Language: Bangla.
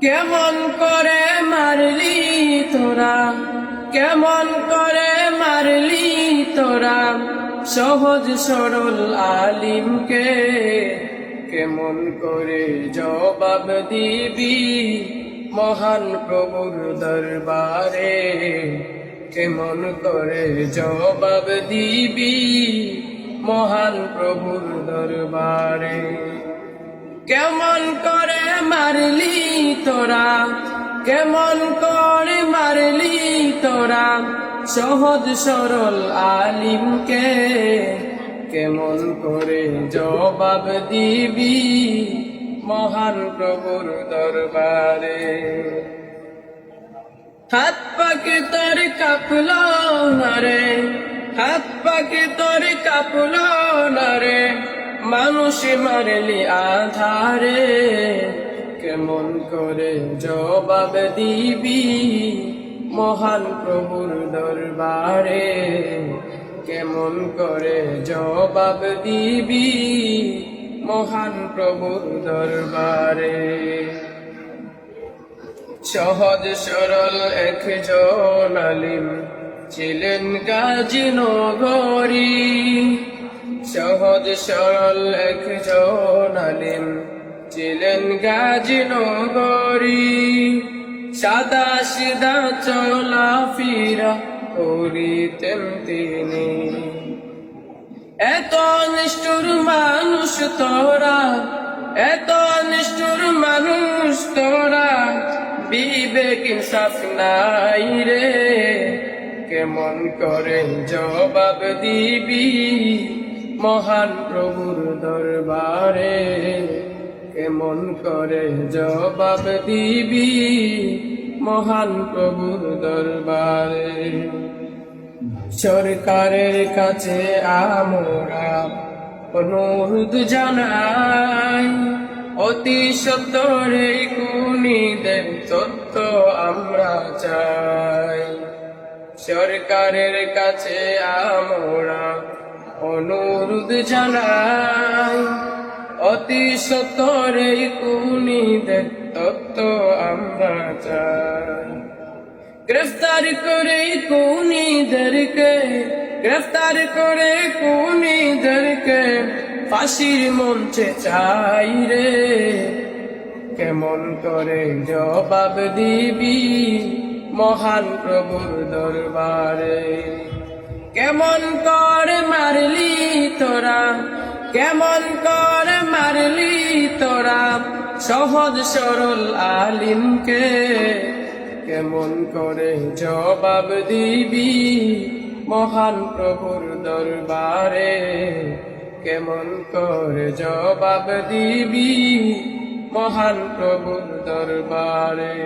কেমন করে মারলি তোরা? কেমন করে মারলি তোরা? সহজ সরল আলিমকে কেমন করে জবাব দিবি? মহান প্রভুর দরবারে কেমন করে জবাব দিবি? মহান প্রভুর দরবারে কেমন করে মারলি তোরা? কেমন করে মারলি তোরা? সহজ সরল আলিমকে কেমন করে জবাব দিবি মহান প্রভুর দরবারে? হাত পাকে তোর কাপলো নারে হাত পাকে তোর কাপলো নারে মানুষ মারলি আধারে কেমন করে জবাব দিবি? মহান প্রভুর দরবারে কেমন করে জবাব দিবি? মহান প্রভুর দরবারে। সহজ সরল একজন আলিম ছিলেন গাজী নগরী। সহজ সরল একজন আলিম, ছিলেন গাজী নগরী। সাদা সিদা চলা ফিরা করিতেন তিনি। এত নিষ্ঠুর মানুষ তোরা, এত নিষ্ঠুর মানুষ তোরা, বিবেক ইনসাফ নাই রে। কেমন করে জবাব দিবি? মহান প্রভুর দরবারে কেমন করে জবাব দিবি? মহান প্রভুর দরবারে। সরকারের কাছে আমরা অনুরোধ জানাই, অতি সত্তরে কুনিদের তথ্য আমরা চাই। সরকারের কাছে আমরা অনুরোধ জানাই, অতি সত্তরে কুনিদের তথ্য আমরা চাই। গ্রেফতার করে কুনিদেরকে গ্রেফতার করে কুনিদেরকে ফাঁসির মঞ্চে চাই রে। কেমন করে জবাব দিবি মহান প্রভুর দরবারে? কেমন করে মারলি তোরা। কেমন করে মারলি তোরা, সহজ সরল আলিমকে। কেমন করে জবাব দিবি মহান প্রভুর দরবারে। কেমন করে জবাব দিবি মহান প্রভুর দরবারে।